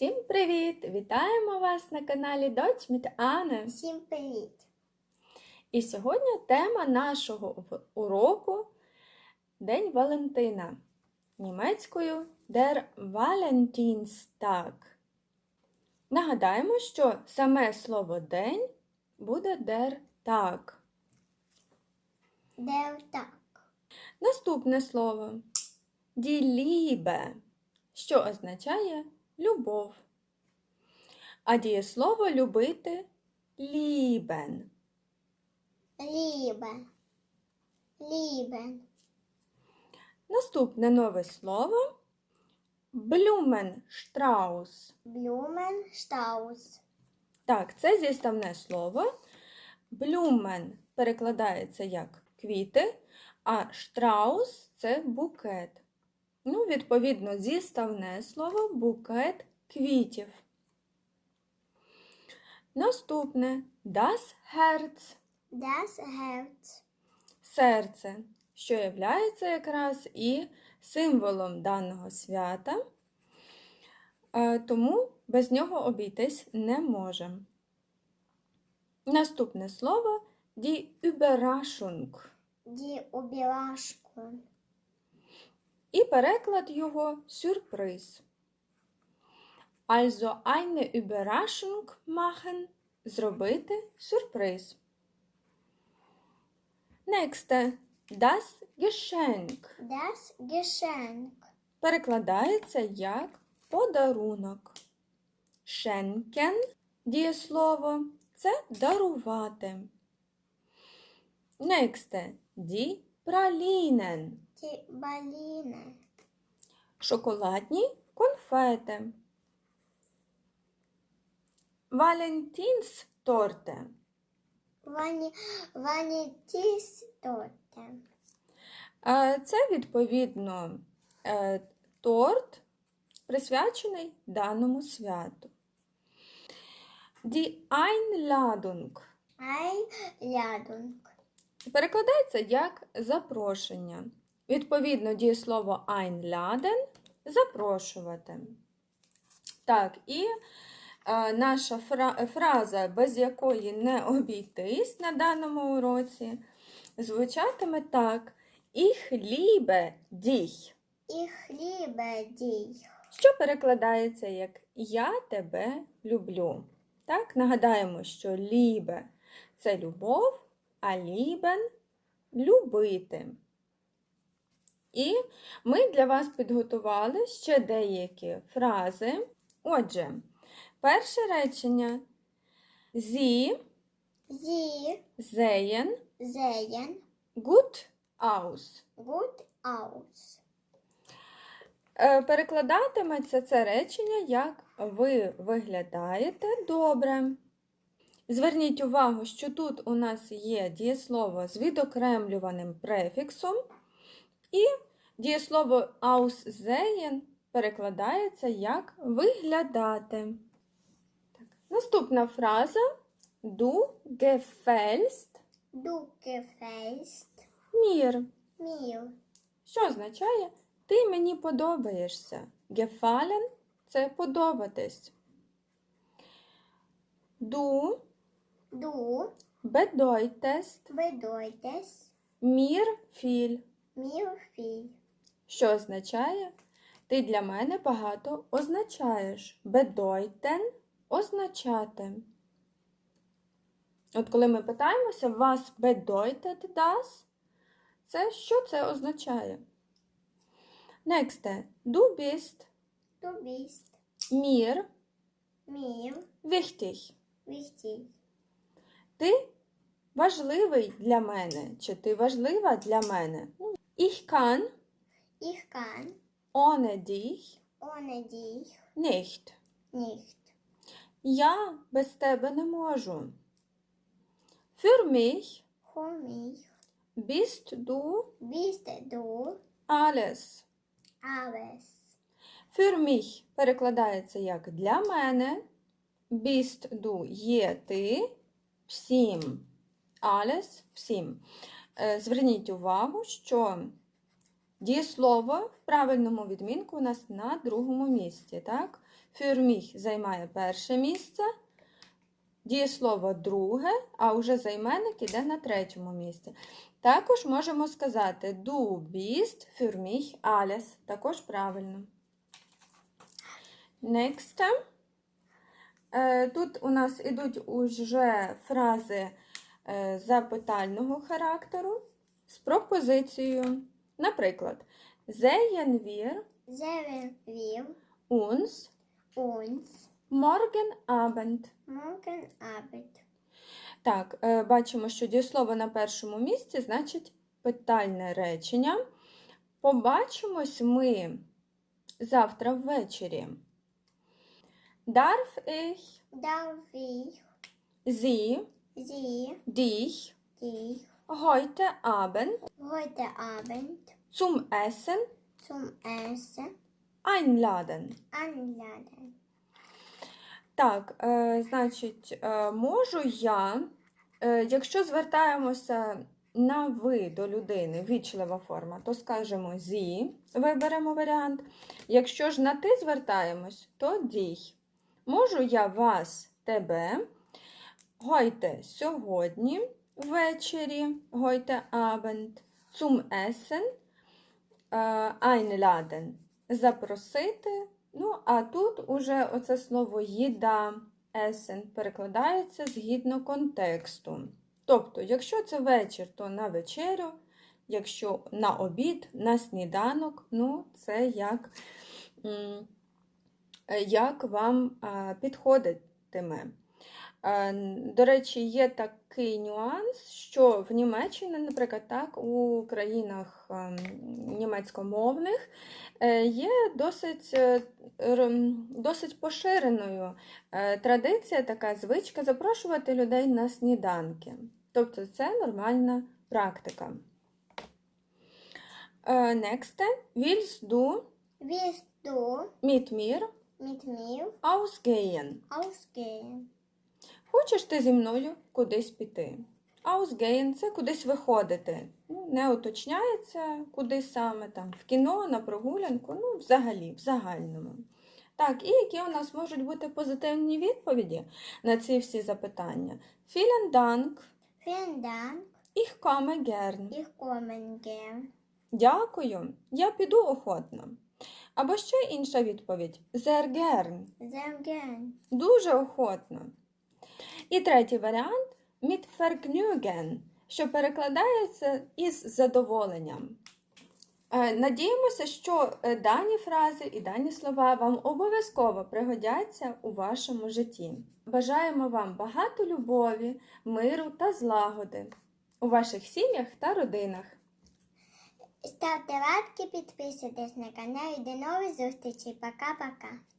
Всім привіт! Вітаємо вас на каналі Dutch mit Anne. Всім привіт! І сьогодні тема нашого уроку День Валентина. Німецькою Der Valentinstag. Нагадаємо, що саме слово день буде der Tag. Де так? Наступне слово Die Liebe, що означає любов. А дієслово любити lieben. Лібе. Лібен. Наступне нове слово Blumenstrauß. Блюмен штаус. Так, це зіставне слово. Blumen перекладається як квіти, а штраус це букет. Ну, відповідно, зіставне слово букет квітів. Наступне das Herz. Das Herz. серце, що є якраз і символом даного свята, Е, тому без нього обійтись не можемо. Наступне слово die Überraschung. Ді обілашку. І переклад його сюрприз. Also eine Überraschung machen – зробити сюрприз. Next. Das Geschenk. Das Geschenk. перекладається як подарунок. Шенкен дієслово це дарувати. Next. Die Pralinen. Ді баліни. Шоколадні конфети. Валентінс-торте. Вані, вані тісторте. Е, Це, відповідно, е, торт, присвячений даному святу. Die Einladung лядунг. перекладається як запрошення. Відповідно, дієслово einladen – запрошувати. Так, і е, наша фра- фраза, без якої не обійтись на даному уроці, звучатиме так: Ich liebe dich. І хлібе дій. що перекладається як Я тебе люблю. Так, нагадаємо, що лібе це любов, а лібен любити. І ми для вас підготували ще деякі фрази. Отже, перше речення Sie Зі sehen зеєн. gut aus. Гуд аус. Е, Перекладатиметься це речення як ви виглядаєте добре. Зверніть увагу, що тут у нас є дієслово з відокремлюваним префіксом, і дієслово aussehen перекладається як виглядати. Так. Наступна фраза Du gefällst Дуке фейст. mir. Міл. Що означає ти мені подобаєшся. Gefallen – це подобатись. Du Ду. bedeutest Bedeutet mir viel, mir що означає ти для мене багато означаєш. Bedeuten – означати. От коли ми питаємося, was bedeutet das? Це що це означає? Next. Du bist Du bist mir mir wichtig. wichtig. Ти важливий для мене, чи ти важлива для мене. Ну, Ich kann Ich kann ohne dich ohne dich nicht. nicht. Я без тебе не можу. Für mich Für mich bist du bist du alles. alles. Für mich перекладається як для мене. Bist du є ти всім. Alles всім. Е, Зверніть увагу, що Дієслово в правильному відмінку у нас на другому місці. Так? Mich займає перше місце. Дієслово друге, а вже займенник іде на третьому місці. Також можемо сказати Du bist für mich alles. Також правильно. Next. Е, Тут у нас ідуть уже фрази запитального характеру з пропозицією. Наприклад, sehen wir Sehen wir uns uns morgen Abend. morgen Abend. Так, е, бачимо, що дієслово на першому місці значить питальне речення. Побачимось ми завтра ввечері. Darf ich Darf ich Sie Sie dich dich heute Abend heute Abend zum Essen zum Essen einladen? einladen? Так, е, значить, е, можу я, е, якщо звертаємося на ви до людини, вічлива форма, то скажемо зі, виберемо варіант. Якщо ж на ти звертаємось, то дій. Можу я вас, тебе, гойте сьогодні, ввечері, гойте абенд, zum Essen, е, einladen, запросити. Ну, а тут уже оце слово їда, есен перекладається згідно контексту. Тобто, якщо це вечір, то на вечерю, якщо на обід, на сніданок, ну, це як, е, як вам а, підходитиме. Е, До речі, є такий нюанс, що в Німеччині, наприклад, так, у країнах ем, німецькомовних е, є досить, е, досить поширеною традиція, така звичка запрошувати людей на сніданки. Тобто це нормальна практика. Next. Willst du Willst du mit mir mit mir ausgehen? ausgehen? Хочеш ти зі мною кудись піти? Ausgehen – це кудись виходити. Ну, не уточняється, куди саме там, в кіно, на прогулянку, ну, взагалі, в загальному. Так, і які у нас можуть бути позитивні відповіді на ці всі запитання? Vielen Dank, Vielen Dank, ich komme gern. ich komme gern. Дякую, я піду охотно. Або ще інша відповідь sehr gern. Sehr gern. Дуже охотно. І третій варіант mit Vergnügen, що перекладається із задоволенням. Е, Надіємося, що е, дані фрази і дані слова вам обов'язково пригодяться у вашому житті. Бажаємо вам багато любові, миру та злагоди у ваших сім'ях та родинах. Ставте лайки, підписуйтесь на канал і до нових зустрічей. Пока-пока.